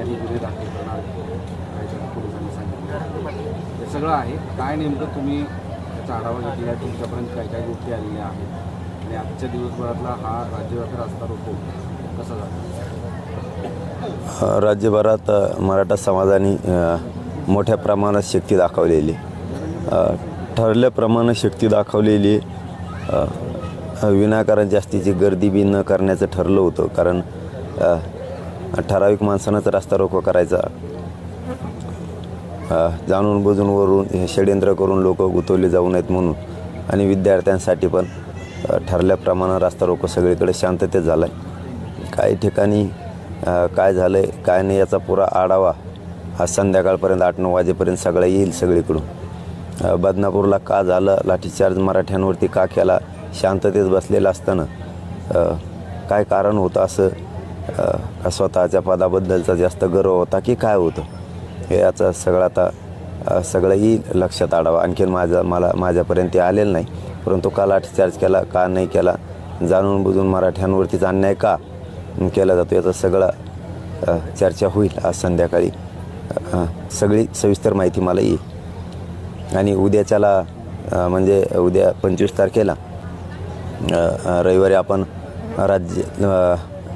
त्यांनी गुन्हे दाखल करणार याच्यावर पोलिसांनी सांगितलं. हे सगळं आहे. काय नेमकं तुम्ही त्याचा आढावा घेतला आहे? तुमच्यापर्यंत काय काय गोष्टी आलेल्या आहेत? आणि आजच्या दिवसभरातला हा राज्यव्यापी रस्ता रोको. कसा झाला? राज्यभरात मराठा समाजाने मोठ्या प्रमाणात शक्ती दाखवलेली. ठरल्याप्रमाणे शक्ती दाखवलेली. विनाकारण जास्तीची गर्दी बी न करण्याचं ठरलं होतं. कारण ठराविक माणसानंच रस्ता रोको करायचा. जाणून बुजून वरून हे षडयंत्र करून लोक गुंतवले जाऊ नयेत म्हणून आणि विद्यार्थ्यांसाठी पण अ, ठरल्याप्रमाणे रस्ता रोको सगळीकडे शांततेत झाला आहे काही ठिकाणी काय झालं आहे काय नाही याचा पुरा आढावा हा संध्याकाळपर्यंत आठ नऊ वाजेपर्यंत सगळं येईल सगळीकडून. बदनापूरला का झालं लाठीचार्ज मराठ्यांवरती का केला शांततेत बसलेलं असताना काय कारण होतं असं का स्वतःच्या पदाबद्दलचा जास्त गर्व होता की काय होतं? हे याचं सगळं आता सगळंही लक्षात आडावं आणखीन माझं मला माझ्यापर्यंत ते आलेलं नाही. परंतु का लाठीचार्ज केला का नाही केला जाणून बुजून मराठ्यांवरतीच अन्याय का केला जातो याचं सगळं चर्चा होईल आज संध्याकाळी. सगळी सविस्तर माहिती मला येईल. आणि उद्याच्याला म्हणजे उद्या पंचवीस तारखेला रविवारी आपण राज्य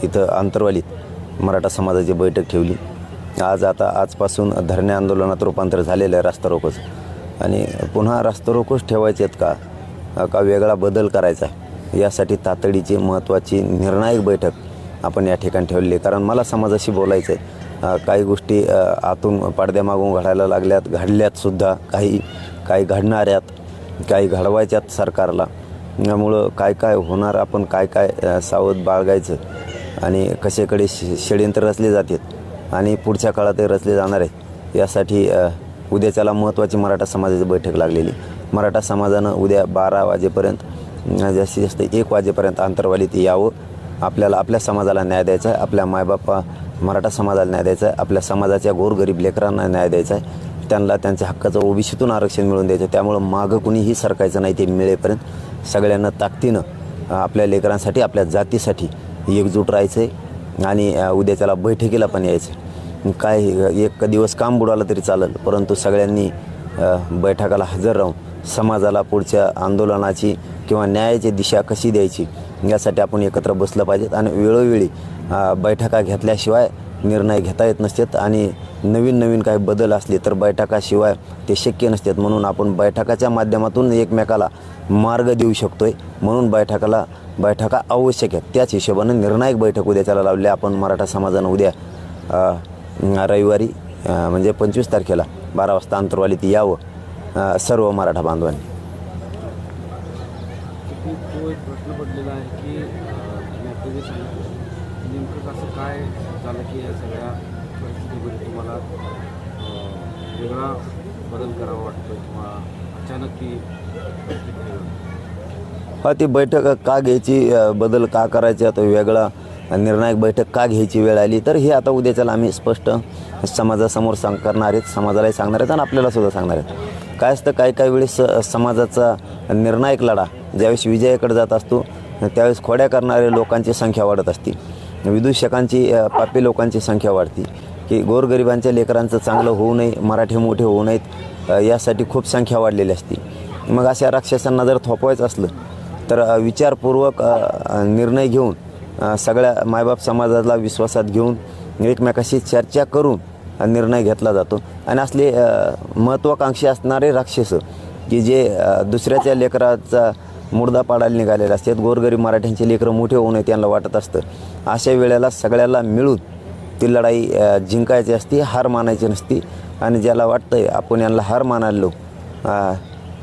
इथं आंतरवालीत मराठा समाजाची बैठक ठेवली. आज आता आजपासून धरणे आंदोलनात रूपांतर झालेलं आहे रास्ता रोकोच. आणि पुन्हा रास्ता रोकोच ठेवायचे आहेत का? का वेगळा बदल करायचा आहे? यासाठी तातडीची महत्त्वाची निर्णायक बैठक आपण या ठिकाणी ठेवलेली आहे. कारण मला समाजाशी बोलायचं आहे काही गोष्टी आतून पडद्यामागून घडायला लागल्यात घडल्यातसुद्धा काही काही घडणाऱ्यात काही घडवायच्यात सरकारला. यामुळं काय काय होणार आपण काय काय सावध बाळगायचं? आणि कशाकडे ष षडयंत्र रचले जातात आणि पुढच्या काळात रचले जाणार आहेत यासाठी उद्या उद्याच्याला महत्त्वाची मराठा समाजाची बैठक लागलेली. मराठा समाजानं उद्या बारा वाजेपर्यंत जास्तीत जास्त एक वाजेपर्यंत आंतरवालीत यावं. आपल्याला आपल्या समाजाला न्याय द्यायचा आहे. आपल्या मायबापा मराठा समाजाला न्याय द्यायचा आहे. आपल्या समाजाच्या गोरगरीब लेकरांना न्याय द्यायचा आहे. त्यांना त्यांच्या हक्काचं ओबीसीतून आरक्षण मिळवून द्यायचं त्यामुळं मागं कुणीही सरकायचं नाही ते मिळेपर्यंत सगळ्यांना ताकदीनं आपल्या लेकरांसाठी आपल्या जातीसाठी एकजूट राहायचं आहे आणि उद्या उद्याच्याला बैठकीला पण यायचं काय एक दिवस काम बुडालं तरी चालेल परंतु सगळ्यांनी बैठकाला हजर राहून समाजाला पुढच्या आंदोलनाची किंवा न्यायाची दिशा कशी द्यायची यासाठी आपण एकत्र बसलं पाहिजेत. आणि वेळोवेळी बैठका घेतल्याशिवाय निर्णय घेता येत नसतात आणि नवीन नवीन काही बदल असले तर बैठकाशिवाय ते शक्य नसतात. म्हणून आपण बैठकाच्या माध्यमातून एकमेकाला मार्ग देऊ शकतोय. म्हणून बैठकाला बैठका आवश्यक आहेत. त्याच हिशोबानं निर्णायक बैठक उद्याच्याला लावली. आपण मराठा समाजानं उद्या रविवारी म्हणजे पंचवीस तारखेला बारा वाजता अंतरवालीत यावं सर्व मराठा बांधवांनी. तो एक प्रश्न पडलेला आहे की नेमकं कसं काय झालं की या सगळ्या परिस्थितीमध्ये तुम्हाला वेगळा बदल करावा वाटतो किंवा अचानक ती हा ती बैठक का घ्यायची बदल का करायची आता वेगळा निर्णायक बैठक का घ्यायची वेळ आली? तर हे आता उद्याच्याला आम्ही स्पष्ट समाजासमोर सांग करणार आहेत समाजालाही सांगणार आहेत आणि आपल्याला सुद्धा सांगणार आहेत. काय असतं काही काही वेळेस समाजाचा निर्णायक लढा ज्यावेळेस विजयाकडे जात असतो त्यावेळेस खोड्या करणाऱ्या लोकांची संख्या वाढत असते. विदूषकांची पापी लोकांची संख्या वाढते. की गोरगरिबांच्या लेकरांचं चांगलं होऊ नये मराठी मोठे होऊ नयेत यासाठी खूप संख्या वाढलेली असते. मग अशा राक्षसांना जर थोपवायचं असलं तर विचारपूर्वक निर्णय घेऊन सगळ्या मायबाप समाजाला विश्वासात घेऊन एकमेकाशी चर्चा करून निर्णय घेतला जातो. आणि असले महत्त्वाकांक्षी असणारे राक्षस की जे दुसऱ्याच्या लेकराचा मुर्दा पाडायला निघालेले असतात. गोरगरीब मराठ्यांचे लेकरं मोठे होऊ नये त्यांना वाटत असतं. अशा वेळेला सगळ्याला मिळून ती लढाई जिंकायची असती हार मानायची नसती. आणि ज्याला वाटतं आहे आपण यांना हार मानायलो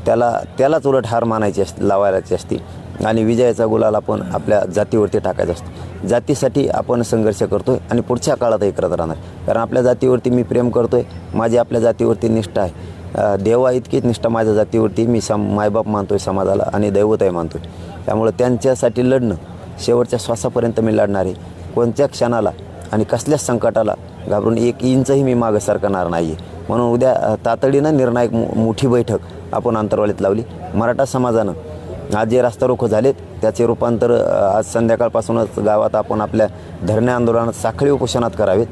त्याला त्यालाच उलट हार मानायची असते लावायची असते. आणि विजयाचा गुलाल आपण आपल्या जातीवरती टाकायचा असतो. जातीसाठी आपण संघर्ष करतो आहे आणि पुढच्या काळातही करत राहणार. कारण आपल्या जातीवरती मी प्रेम करतो आहे माझी आपल्या जातीवरती निष्ठा आहे. देवा इतकीच निष्ठा माझ्या जातीवरती मी सम मायबाप मानतोय समाजाला आणि दैवतही मानतोय. त्यामुळं त्यांच्यासाठी लढणं शेवटच्या श्वासापर्यंत मी लढणार आहे. कोणत्या क्षणाला आणि कसल्याच संकटाला घाबरून एक इंचही मी मागं सरकणार नाही आहे म्हणून उद्या तातडीनं निर्णायक मो मोठी बैठक आपण अंतरवालीत लावली. मराठा समाजानं आज जे रास्ता रोखो झालेत त्याचे रूपांतर आज संध्याकाळपासूनच गावात आपण आपल्या धरणे आंदोलनात साखळी उपोषणात करावेत.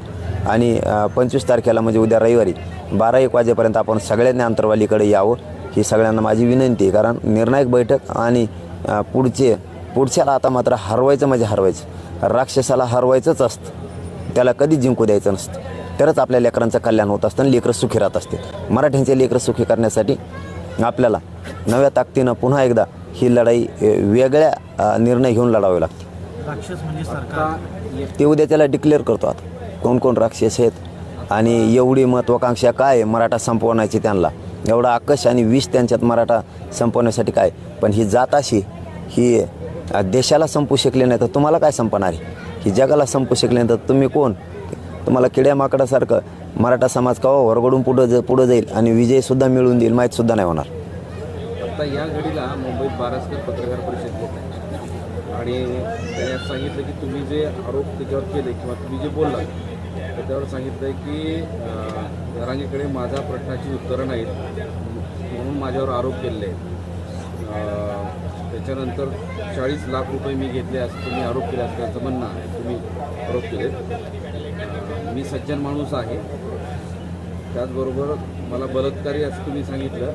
आणि पंचवीस तारखेला म्हणजे उद्या रविवारी बारा एक वाजेपर्यंत आपण सगळ्यांनी अंतरवालीकडे यावं ही सगळ्यांना माझी विनंती आहे. कारण निर्णायक बैठक आणि पुढचे पुढच्याला आता मात्र हरवायचं म्हणजे हरवायचं. राक्षसाला हरवायचंच असतं. त्याला कधीच जिंकू द्यायचं नसतं. तरच आपल्या लेकरांचं कल्याण होत असतं आणि लेकरं सुखी राहत असते मराठ्यांचे लेकरं सुखी करण्यासाठी आपल्याला नव्या ताकदीनं पुन्हा एकदा ही लढाई वेगळ्या निर्णय घेऊन लढावी लागते. राक्षस म्हणजे ते उद्या त्याला डिक्लेअर करतो आता. कोण कोण राक्षस आहेत? आणि एवढी महत्त्वाकांक्षा काय आहे? मराठा संपवण्याची त्यांना. एवढा आकश आणि विष त्यांच्यात मराठा संपवण्यासाठी काय? पण ही जात अशी ही देशाला संपू शकले नाही तर तुम्हाला काय संपणार आहे? ही जगाला संपू शकले नाही तर तुम्ही कोण? तुम्हाला किड्या माकडासारखं मराठा समाज कवा हो? वरगडून पुढं ज पुढं जाईल आणि विजयसुद्धा मिळून देईल माहीतसुद्धा नाही होणार. आता या घडीला मुंबईत बारासकर पत्रकार परिषद घेत आहे. आणि त्याने सांगितलं की तुम्ही जे आरोप त्याच्यावर केले किंवा तुम्ही जे बोलला त्याच्यावर सांगितलं आहे की अं, माझ्या प्रश्नाची उत्तरं नाहीत. म्हणून माझ्यावर आरोप केलेले आहेत. त्याच्यानंतर चाळीस लाख रुपये मी घेतले असं तुम्ही आरोप केले असल्याचं म्हणणं आहे. तुम्ही आरोप केले मी सज्जन माणूस आहे. त्याचबरोबर मला बलात्कारी असं तुम्ही सांगितलं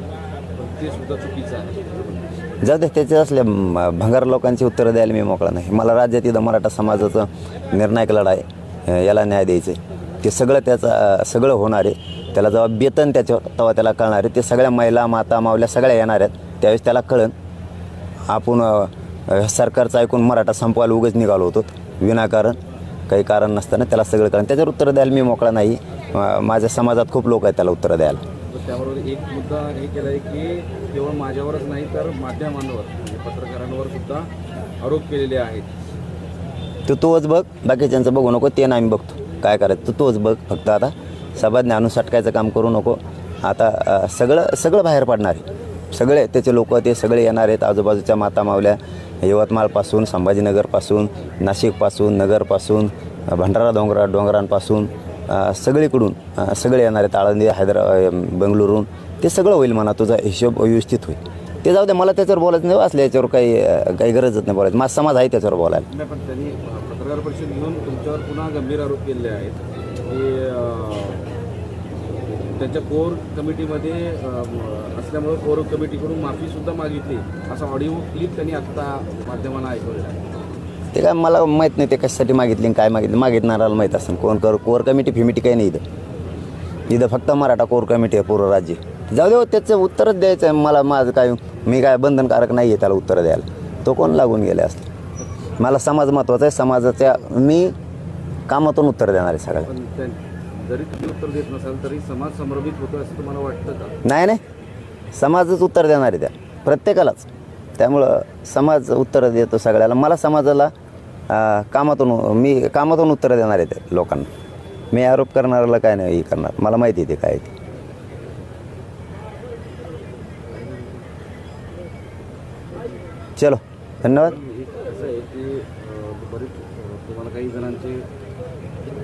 पण ते सुद्धा चुकीचं आहे. जाऊ दे त्याचे असल्या भंगार लोकांची उत्तरं द्यायला मी मोकळा नाही. मला राज्यात इथं मराठा समाजाचं निर्णायक लढा आहे याला न्याय द्यायचं. आहे ते सगळं त्याचं सगळं होणार आहे. त्याला जेव्हा बेतन त्याच्यावर तेव्हा त्याला कळणार आहे. ते सगळ्या महिला माता मावल्या सगळ्या येणार आहेत. त्यावेळेस त्याला कळन आपण सरकारचं ऐकून मराठा संपवायला उगच निघालो होतो. विनाकारण काही कारण नसताना त्याला सगळं कारण त्याच्यावर उत्तर द्यायला मी मोकळा नाही. माझ्या समाजात खूप लोक आहेत त्याला उत्तर द्यायला. त्याबरोबर एक मुद्दा हे केला आहे की केवळ माझ्यावरच नाही तर माध्यमांवर म्हणजे पत्रकारांवर सुद्धा आरोप केलेले आहेत. तू तोच बघ बाकीच्यांचं बघू नको ते नाही बघतो. काय करायचं? तू तोच बघ फक्त आता. सभाज्ञ आणून सटकायचं काम करू नको. आता सगळं सगळं बाहेर पडणार आहे. सगळे त्याचे लोक ते सगळे येणार आहेत आजूबाजूच्या माता मावल्या यवतमाळपासून संभाजीनगरपासून नाशिकपासून नगरपासून भंडारा डोंगरा डोंगरांपासून सगळीकडून सगळे येणार आहेत. आळंदी हैदराबाद बेंगलुरून. ते सगळं होईल म्हणा तुझा हिशोब व्यवस्थित होईल. ते जाऊ दे मला त्याच्यावर बोलायचं नाही असलं याच्यावर काही काही गरजच नाही बोलायचं. माझा समाज आहे त्याच्यावर बोलायला. पत्रकार परिषद घेऊन तुमच्यावर पुन्हा गंभीर आरोप केले आहेत. की त्यांच्या कोर कमिटीमध्ये असल्यामुळं कोर कमिटीकडून माफीसुद्धा मागितली. असा ऑडिओ क्लिप त्यांनी आत्ता माध्यमांना ऐकवलेला आहे. ते काय मला माहीत नाही ते कशासाठी मागितली आणि काय मागितली. मागितणाराला माहीत असेल. कोण कर? कोर कमिटी फिमिटी काही नाही इथं. इथं फक्त मराठा कोर कमिटी आहे पूर्ण राज्य. जाऊ दे हो, त्याचं उत्तरच द्यायचं आहे. मला माझं काय मी काय बंधनकारक नाही आहे त्याला उत्तर द्यायला. तो कोण लागून गेले असतं मला समाज महत्त्वाचा आहे. समाजाच्या मी कामातून उत्तर देणार आहे सगळ्या जरी तुम्ही उत्तर देत नसाल तरी समाज समर्पित होतो असं तुम्हाला वाटतं का? नाही नाही. समाजच उत्तर देणार आहे त्या. प्रत्येकालाच. त्यामुळं समाज उत्तर देतो सगळ्याला. मला समाजाला अं, कामातून मी कामातून उत्तर देणार आहे त्या लोकांना. मी आरोप करणाऱ्याला काय नाही हे करणार. मला माहिती आहे ते काय आहे ते. चलो. धन्यवाद. ते बरेच तुम्हाला काही जणांचे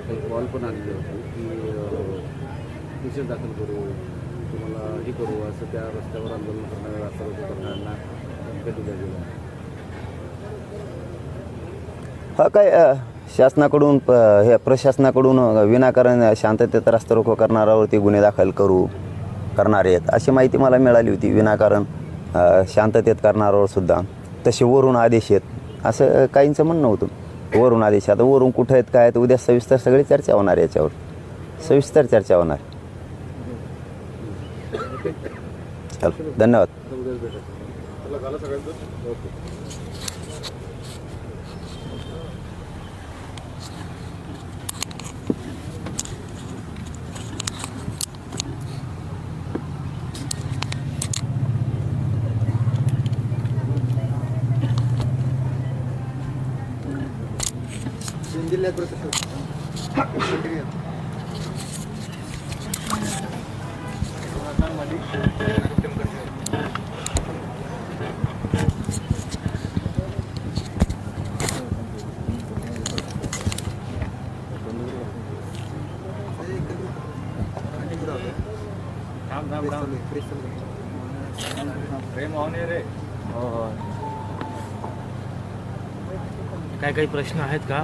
काही कॉल पण आलेले होते की अं, निषेध दाखल करू तुम्हाला हे करू असं त्या रस्त्यावर आंदोलन करणाऱ्या रस्ता करणाऱ्यांना धमक्या दिल्या गेल्या. हा काय शासनाकडून हे प्रशासनाकडून विनाकारण शांततेत रस्ता रोको करणाऱ्यावरती गुन्हे दाखल करू करणार आहेत अशी माहिती मला मिळाली होती विनाकारण शांततेत करणाऱ्यावर सुद्धा. तसे वरून आदेश आहेत. असं काहींचं म्हणणं होतं. वरून आदेश आता वरून कुठं आहेत काय आहेत उद्या सविस्तर सगळी चर्चा होणार याच्यावर. सविस्तर चर्चा होणार. चल धन्यवाद. आता उद्याच भेटायचं चला झालं सगळ्यांचं ओके काय काही प्रश्न आहेत का?